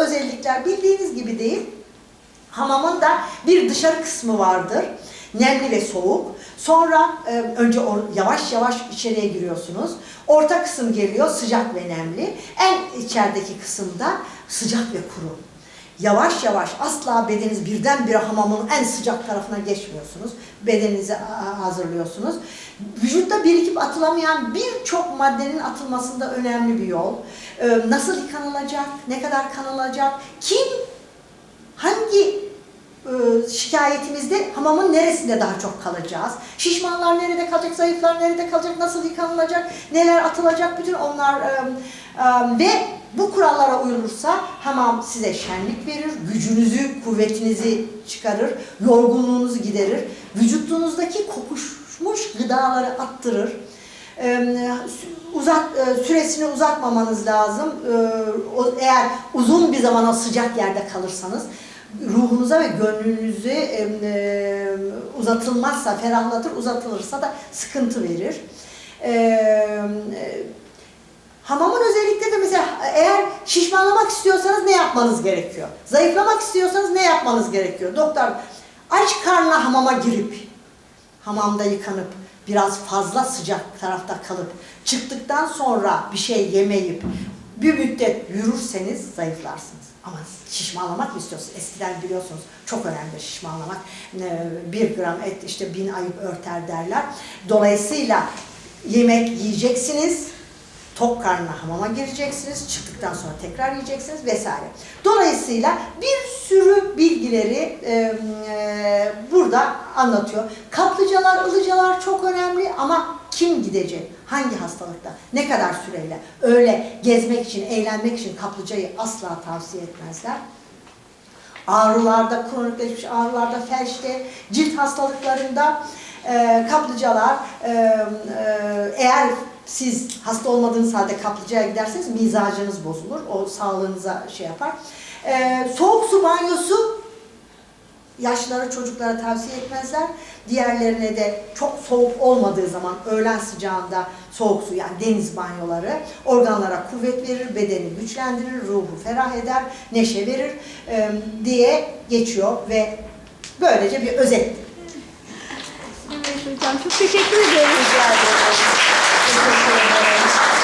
özellikler bildiğiniz gibi değil. Hamamın da bir dışarı kısmı vardır. Nemli ve soğuk. Sonra e, önce or- yavaş yavaş içeriye giriyorsunuz. Orta kısım geliyor sıcak ve nemli. En içerideki kısımda sıcak ve kuru. Yavaş yavaş asla bedeniniz birdenbire hamamın en sıcak tarafına geçmiyorsunuz. Bedeninizi hazırlıyorsunuz. Vücutta birikip atılamayan birçok maddenin atılmasında önemli bir yol. Ee, nasıl yıkanılacak, ne kadar kanılacak, kim hangi şikayetimizde hamamın neresinde daha çok kalacağız? Şişmanlar nerede kalacak, zayıflar nerede kalacak, nasıl yıkanılacak, neler atılacak bütün onlar e, e, ve bu kurallara uyulursa hamam size şenlik verir, gücünüzü, kuvvetinizi çıkarır, yorgunluğunuzu giderir, vücutunuzdaki kokuşmuş gıdaları attırır. Uzat e, süresini uzatmamanız lazım. Eğer uzun bir zaman o sıcak yerde kalırsanız ruhunuza ve gönlünüzü e, e, uzatılmazsa, ferahlatır, uzatılırsa da sıkıntı verir. Ee, e, Hamamın özellikle de mesela eğer şişmanlamak istiyorsanız ne yapmanız gerekiyor? Zayıflamak istiyorsanız ne yapmanız gerekiyor? Doktor aç karnına hamama girip hamamda yıkanıp biraz fazla sıcak tarafta kalıp çıktıktan sonra bir şey yemeyip bir müddet yürürseniz zayıflarsınız. Ama şişmanlamak mı istiyorsunuz? Eskiden biliyorsunuz çok önemli şişmanlamak. Ee, Bir gram et işte bin ayıp örter derler. Dolayısıyla yemek yiyeceksiniz. Tok karnına hamama gireceksiniz. Çıktıktan sonra tekrar yiyeceksiniz vesaire. Dolayısıyla bir sürü bilgileri e, e, burada anlatıyor. Kaplıcalar, ılıcalar çok önemli ama kim gidecek? Hangi hastalıkta? Ne kadar süreyle? Öyle gezmek için, eğlenmek için kaplıcayı asla tavsiye etmezler ağrılarda, kronikleşmiş ağrılarda, felçte, cilt hastalıklarında e, kaplıcalar e, e, eğer siz hasta olmadığınız halde kaplıcaya giderseniz mizacınız bozulur. O sağlığınıza şey yapar. E, soğuk su banyosu yaşlılara, çocuklara tavsiye etmezler. Diğerlerine de çok soğuk olmadığı zaman öğlen sıcağında soğuk su yani deniz banyoları organlara kuvvet verir, bedeni güçlendirir, ruhu ferah eder, neşe verir e, diye geçiyor ve böylece bir özet. Evet hocam çok teşekkür ederim. Rica ederim. Teşekkür ederim.